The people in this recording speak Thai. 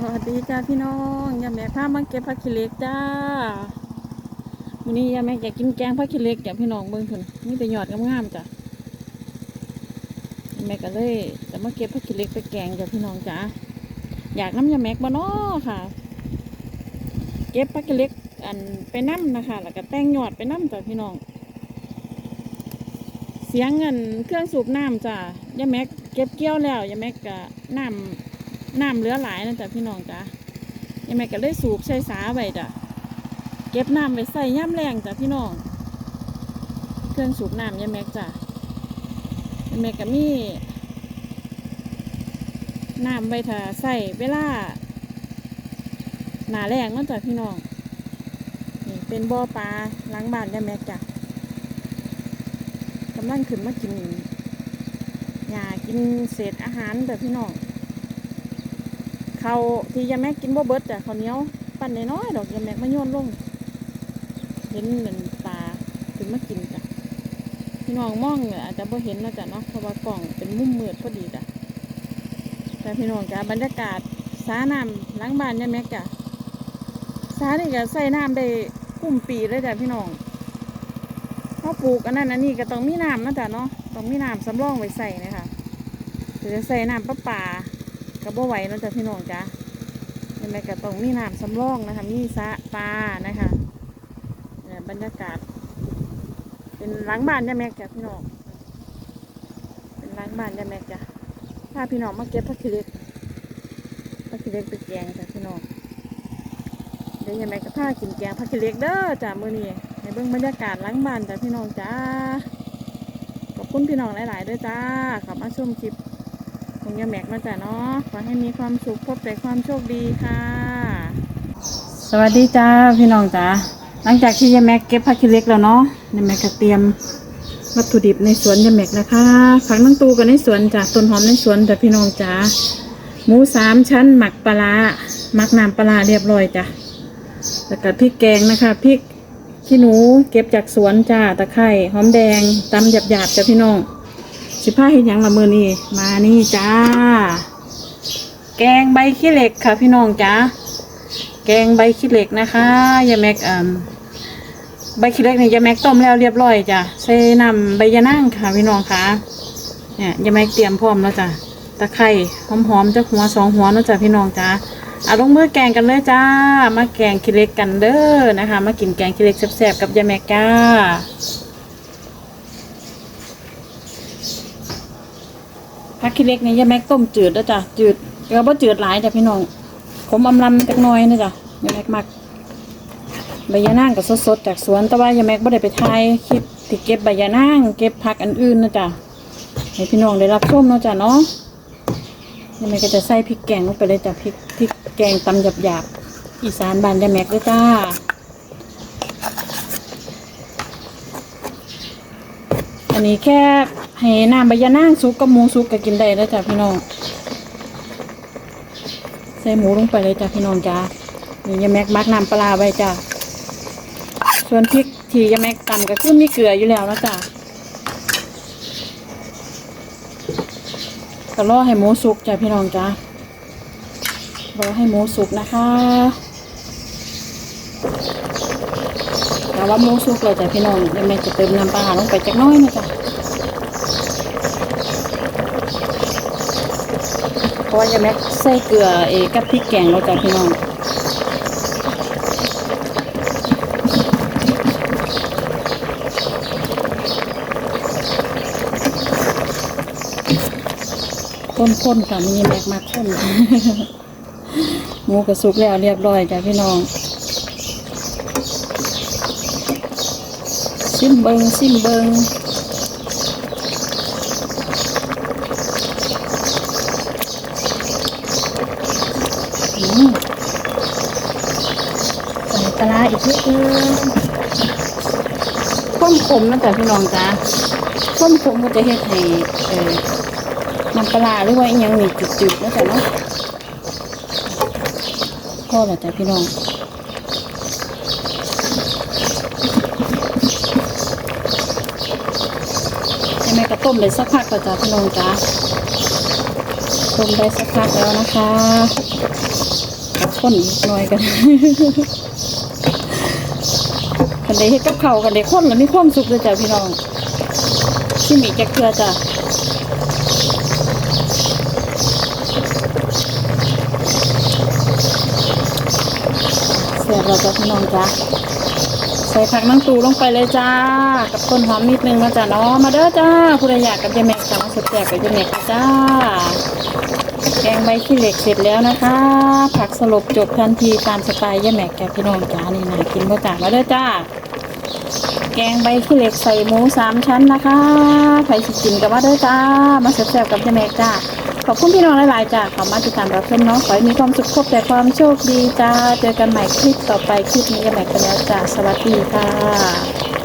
สวัสดีจ้าพี่น้องยาแม่พามาเก็บผักขี้เหล็กจ้าวันนี้ยาแม่อยากกินแกงผักขี้เหล็กจ้ะพี่น้องเบิ่งเพิ่นมีแต่ยอดงามๆจ้ะยาแม่ก็เลยจะมาเก็บผักขี้เหล็กไปแกงจ้ะพี่น้องจ้าอยากน้ำยาแม่บ่น้อค่ะ เก็บผักขี้เหล็กอันไปน้ำนะคะ แล้วก็แต่งยอดไปน้ำจ้ะพี่น้อง เสียงเงินเครื่องสูบน้ำจ้ะยาแม็กเก็บเกี่ยวแล้วยาแม็กก็น้ำ น้ำเหลือหลายนะจ้ะพี่น้องจ้ะยาแม็กก็เลยสูบใช้สาไว้จ้ะเก็บน้ำไว้ใส่ย่ำแรงจ้ะพี่น้อง เครื่องสูบน้ำยาแม็กจ้ะยาแม็กก็มีน้ำไว้ถ้าใส่เวลาหนาแรงนั่นจ้ะพี่น้องนี่เป็นบ่อปลาล้างบ้านยาแม็กจ้ะกำลังขึ้นมากินหญ้ากินเศษอาหารแบบพี่น้อง เขาที่ยาแม็กกินบ่เบิดจ้ะข้าวเหนียวปั้นน้อยๆดอกยาแม็กมาโยนลง เห็นเหมือนปลาขึ้นมากินจ้ะพี่น้องมองเนี่ยอาจจะบ่เห็นนะจ้ะเนาะเพราะว่ากล่องเป็นมุมมืดพอดีจ้ะแต่พี่น้องจ้ะบรรยากาศสาน้ำล้างบ้านยาแม็กจ้ะสานี่ก็ใส่น้ำได้กุ้มปีเลยจ้ะพี่น้องเขาปลูกอันนั้นอันนี้ก็ต้องมีน้ำนะจ๊ะเนาะต้องมีน้ำสำรองไว้ใส่นะคะหรือจะใส่น้ำประปา ก็บ่ไหวเนะจ๊ะพี่น้องจ้ะยังไงก็ต้องมีน้ำสำรองนะคะ มีสะปลานะคะเนี่ยบรรยากาศ เป็นหล้างบ้านยาแม็กจ้ะพี่น้อง เป็นหล้างบ้านยาแม็กจ้ะพาพี่น้องมาเก็บผักขี้เล็กผักขี้เล็กไปแกงจ้ะพี่น้อง เดี๋ยวยาแม็กก็พากินแกงผักขี้เล็กเด้อจ้ะมื้อนี้ในเบื้องบรรยากาศหล้างบ้านจ้ะพี่น้องจ้าขอบคุณพี่น้องหลาย ๆ ด้วยจ้าขับมาชมคลิป ของยาแม็กนะจ้ะเนาะขอให้มีความสุขพบแต่ความโชคดีค่ะ สวัสดีจ้าพี่น้องจ้าหลังจากที่ยาแม็กเก็บผักขี้เล็กแล้วเนาะยาแม็กก็เตรียมวัตถุดิบในสวนยาแม็กนะคะผักนังตูกันในสวนจ้ะต้นหอมในสวนจ้ะพี่น้องจ้าหมูสามชั้นหมักปลาหมักน้ำปลาเรียบร้อยจ้ะแล้วก็พริกแกงนะคะพริกขี้หนูเก็บจากสวนจ้าตะไคร่หอมแดงตำหยาบหยาบๆจ้ะพี่น้อง สิผ้าเห็นยังละมือนี่มานี่จ้า แกงใบขี้เหล็กค่ะพี่น้องจ้าแกงใบขี้เหล็กนะคะยาแม็กอ่าใบขี้เหล็กเนี่ยยาแม็กต้มแล้วเรียบร้อยจ้ะใส่น้ำใบยะนางค่ะพี่น้องค่ะเนี่ยยาแม็กเตรียมพร้อมแล้วจ้ะตะไคร่หอมๆจะหัวสองหัวนะจ้ะพี่น้องจ้าเอาลงมือแกงกันเลยจ้า มาแกงขี้เหล็กกันเด้อนะคะ มากินแกงขี้เหล็กแซ่บๆกับยาแม็กจ้า ผักขี้เล็กนี่ยายแม็กต้มจืดแล้วจ้ะจืดแล้วบ่จืดหลายจ้ะพี่น้องขมอำลำจักหน่อยนะจ้ะยายแม็กมักใบยะนางก็สดๆจากสวน แต่ว่ายายแม็กบ่ได้ไปถ่ายคลิปที่เก็บใบยะนางเก็บผักอันอื่นนะจ้ะให้พี่น้องได้รับชมเนาะจ้ะเนาะยังไงก็จะใส่พริกแกงลงไปเลยจ้ะพริกพริกแกงตำหยาบๆอีสานบ้านยายแม็กด้วยจ้าอันนี้แค่ ให้น้ำใบยะนางสุกกับมูสุกก็กินได้แล้วจ้ะพี่น้อง ใส่หมูลงไปเลยจ้ะพี่น้องจ้านี่ยาแม็กมักน้ำปลาไว้จ้ะส่วนพริกที่ยาแม็กตำก็คือมีเกลืออยู่แล้วนะจ้ะก็รอให้หมูสุกจ้ะพี่น้องจ้ารอให้หมูสุกนะคะแต่ว่าหมูสุกเลยจ้ะพี่น้องยังไม่จะเติมน้ำปลาลงไปจักน้อยนะจ้ะ เพราะว่ายังแม็กใส่เกลือเอกับพริกแกงแล้วจ้ะพี่น้องข้นๆค่ะมีแม็กมาข้นหมูกระสุกแล้วเรียบร้อยจ้ะพี่น้องซิมเบิงซิมเบิงอืมใส่ ปลาร้าอีกนิดนึงข้มขมนะจ๊ะพี่น้องจ้าข้มขมก็จะเฮ็ดให้เออน้ำปลาร้าหรือว่ายังนี่จืดๆนะจ๊ะเนาะพอแล้วจ้ะพี่น้องยังไงก็ต้มได้สักพักก็จะพี่น้องจ้าต้มได้สักพักแล้วนะคะกับคนนิดหน่อยกัน ได้เฮ็ดกับเขาวกันได้คนแล้วมีความสุขเลยจ้ะพี่น้องที่มีแจ็คเกลือจ้ะเสียบเราจ้ะพี่น้องจ้ะใส่ผักนังตูลงไปเลยจ้า กับต้นหอมนิดนึงนะจ้ะเนาะมาเด้อจ้าผู้ใดอยากกับยายแม็กจ้ามาสุดแจกกับยายแม็กจ้าแกงใบขี้เหล็กเสร็จแล้วนะคะ ผักสลบจบทันทีตามสไตล์ย่าแม็กแกพี่น้องจ้านี่นะกินบ่จ้ามาเด้อจ้า แกงใบขี้เหล็กใส่หมูสามชั้นนะคะใครสิกินกับว่าด้วยจ้า มาแซ่บๆกับย่แม็กจ้า ขอบคุณพี่น้องหลายๆจ้าขอมาติดตามรับชมเนาะ ขอให้มีความสุขพบแต่ความโชคดีจ้า เจอกันใหม่คลิปต่อไปคลิปนี้ย่แม่กันแล้วจ้า สวัสดีค่ะ